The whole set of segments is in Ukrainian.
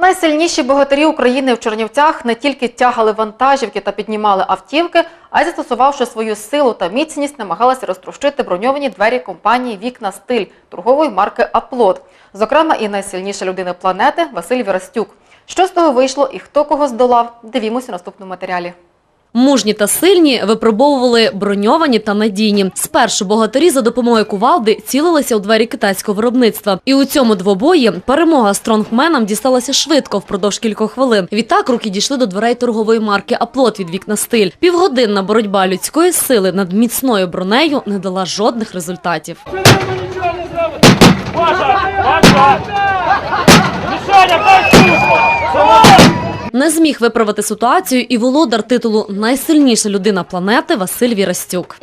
Найсильніші богатирі України в Чернівцях не тільки тягали вантажівки та піднімали автівки, а й застосувавши свою силу та міцність, намагалися розтрощити броньовані двері компанії Вікна Стиль торгової марки Аплод, Зокрема, і найсильніша людина планети Василь Вірастюк. Що з того вийшло і хто кого здолав? Дивімося в наступному матеріалі. Мужні та сильні випробовували броньовані та надійні. Спершу богатирі за допомогою кувалди цілилися у двері китайського виробництва. І у цьому двобої перемога стронгменам дісталася швидко впродовж кількох хвилин. Відтак руки дійшли до дверей торгової марки Аплот від вікна стиль. Півгодинна боротьба людської сили над міцною бронею не дала жодних результатів. Ваша! Ваша! Не зміг виправити ситуацію і володар титулу Найсильніша людина планети Василь Вірастюк.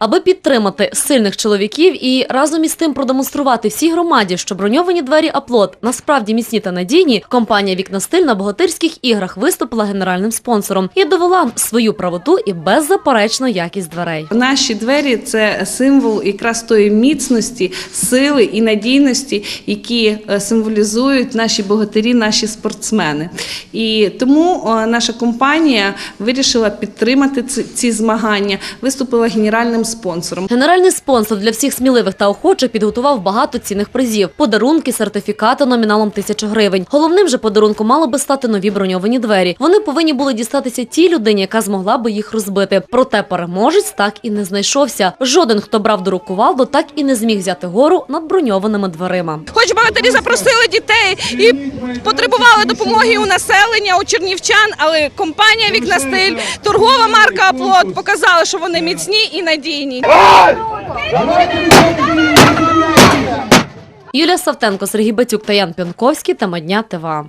Аби підтримати сильних чоловіків і разом із тим продемонструвати всій громаді, що броньовані двері Аплот насправді міцні та надійні, компанія Вікна Стиль на богатирських іграх виступила генеральним спонсором і довела свою правоту і беззаперечну якість дверей. Наші двері це символ якраз тої міцності, сили і надійності, які е, символізують наші богатирі, наші спортсмени. І тому е, наша компанія вирішила підтримати ці, змагання, виступила генеральним спонсором. Генеральний спонсор для всіх сміливих та охочих підготував багато цінних призів: подарунки, сертифікати номіналом тисячу гривень. Головним же подарунком мало би стати нові броньовані двері. Вони повинні були дістатися тій людині, яка змогла би їх розбити. Проте переможець так і не знайшовся. Жоден, хто брав до рук кувалду, так і не зміг взяти гору над броньованими дверима. Хоч богатирі запросили дітей і потребували допомоги у населення, у чернівчан, але компанія Вікна Стиль, торгова марка Аплот показала, що вони міцні і надійні. Юлія Савтенко, Сергій Батюк та Ян Пянковський. Тема дня ТВА.